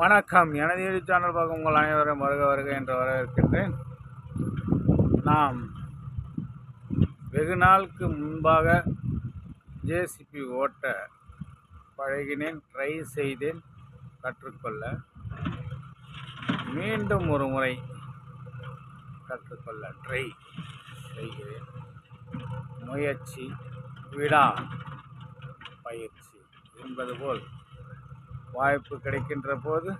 வணக்கம். எனது YouTube channel பார்க்கும் உங்கள் அனைவரும் வருக வருக என்று வரவேற்கின்றேன். நாம் வெகு நாளுக்கு முன்பாக ஜேசிபி ஓட்ட பழகினேன் ட்ரை செய்தேன் கற்றுக்கொள்ள. மீண்டும் ஒரு முறை கற்றுக்கொள்ள ட்ரை செய்கிறேன். முயற்சி விடா பயிற்சி என்பது போல். வாய்ப்பு கிடைக்கின்ற போது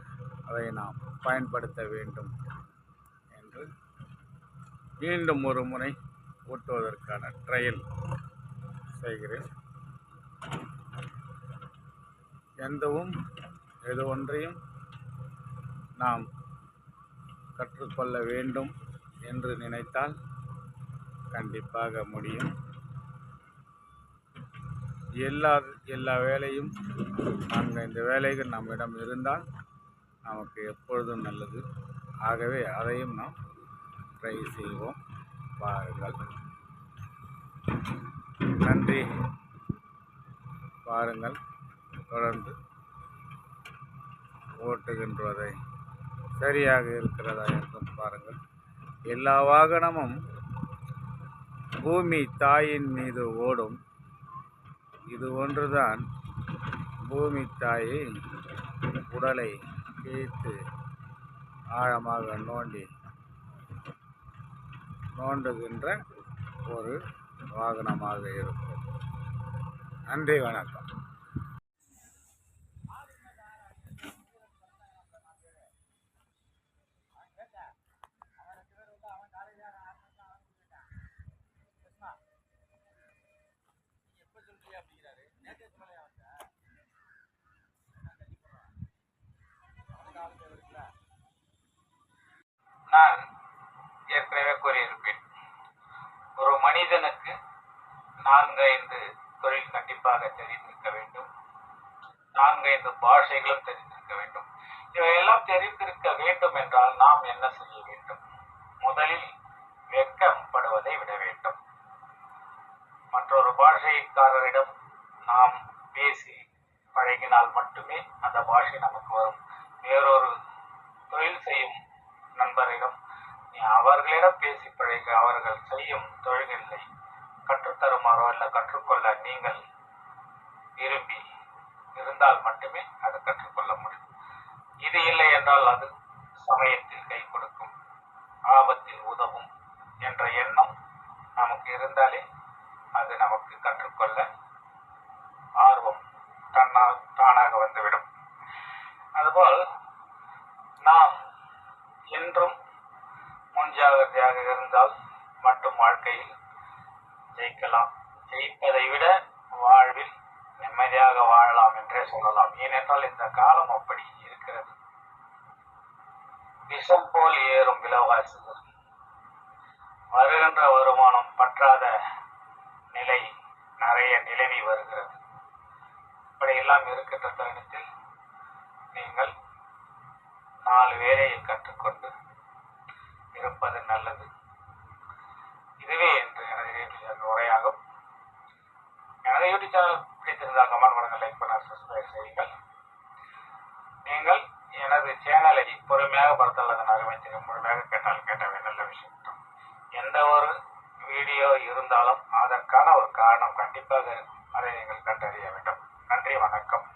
அதை நாம் பயன்படுத்த வேண்டும் என்று மீண்டும் ஒரு முறை ஓட்டுவதற்கான ட்ரையல் செய்கிறேன். எந்தவும் எது ஒன்றையும் நாம் கற்றுக்கொள்ள வேண்டும் என்று நினைத்தால் கண்டிப்பாக முடியும். எல்லா எல்லா வேலையும் அந்த இந்த வேலைகள் நம்மிடம் இருந்தால் நமக்கு எப்பொழுதும் நல்லது. ஆகவே அதையும் நாம் ட்ரை செய்வோம். பாருங்கள் நன்றி. பாருங்கள் தொடர்ந்து ஓட்டுகின்றதை சரியாக இருக்கிறதா என்றும் பாருங்கள். எல்லா வாகனமும் பூமி தாயின் மீது ஓடும். இது ஒன்றுதான். பூமி தாயை உடலை கிழித்து ஆழமாக நோண்டி நோண்டுகின்ற ஒரு வாகனமாக இருக்கும். நன்றி வணக்கம். மனிதனுக்கு நான்கு ஐந்து தொழில் கண்டிப்பாக தெரிந்திருக்க வேண்டும். நான்கு ஐந்து பாஷைகளும் தெரிந்திருக்க வேண்டும். இவையெல்லாம் தெரிந்திருக்க வேண்டும் என்றால் நாம் என்ன செய்ய வேண்டும்? முதலில் வெக்கப்படுவதை விட வேண்டும். மற்றொரு பாஷைக்காரரிடம் நாம் பேசி பழகினால் மட்டுமே அந்த பாஷை நமக்கு வரும். வேறொரு தொழில் செய்யும் நண்பரிடம் நீ அவர்களிடம் பேசி பழக அவர்கள் செய்யும் தொழில் கற்றுத்தருமாறோ அல்ல கற்றுக்கொள்ள நீங்கள் விரும்பி இருந்தால் மட்டுமே அது கற்றுக்கொள்ள முடியும். இது இல்லை என்றால் அது சமயத்தில் கை கொடுக்கும் ஆபத்தில் உதவும் என்ற எண்ணம் நமக்கு இருந்தாலே அது நமக்கு கற்றுக்கொள்ள ஆர்வம் தன்னா தானாக வந்துவிடும். அதுபோல் நாம் என்றும் முன்ஜாகிரதையாக இருந்தால் மட்டும் வாழ்க்கையில் ஜெயிக்கலாம். ஜெயிப்பதை விட வாழ்வில் நிம்மதியாக வாழலாம் என்றே சொல்லலாம். ஏனென்றால் இந்த காலம் அப்படி இருக்கிறது. விஷம் போல் ஏறும் விலைவாசிகள். வருகின்ற வருமானம் பற்றாத நிலை நிறைய நிலவி வருகிறது. இப்படியெல்லாம் இருக்கின்ற தருணத்தில் சேனல் பிடித்திருந்தால் கமெண்ட் பண்ணுங்க லைக் பண்ண சப்ஸ்கிரைப் செய்யுங்கள். நீங்கள் எனது சேனலை பொறுமையாக பார்த்தால் அதன் அருமை தெரியும் முழுமையாக கேட்டால் கேட்டவே நல்ல விஷயம். எந்த ஒரு வீடியோ இருந்தாலும் அதற்கான ஒரு காரணம் கண்டிப்பாக இருக்கும் அதை நீங்கள் கண்டறிய வேண்டும். நன்றி வணக்கம்.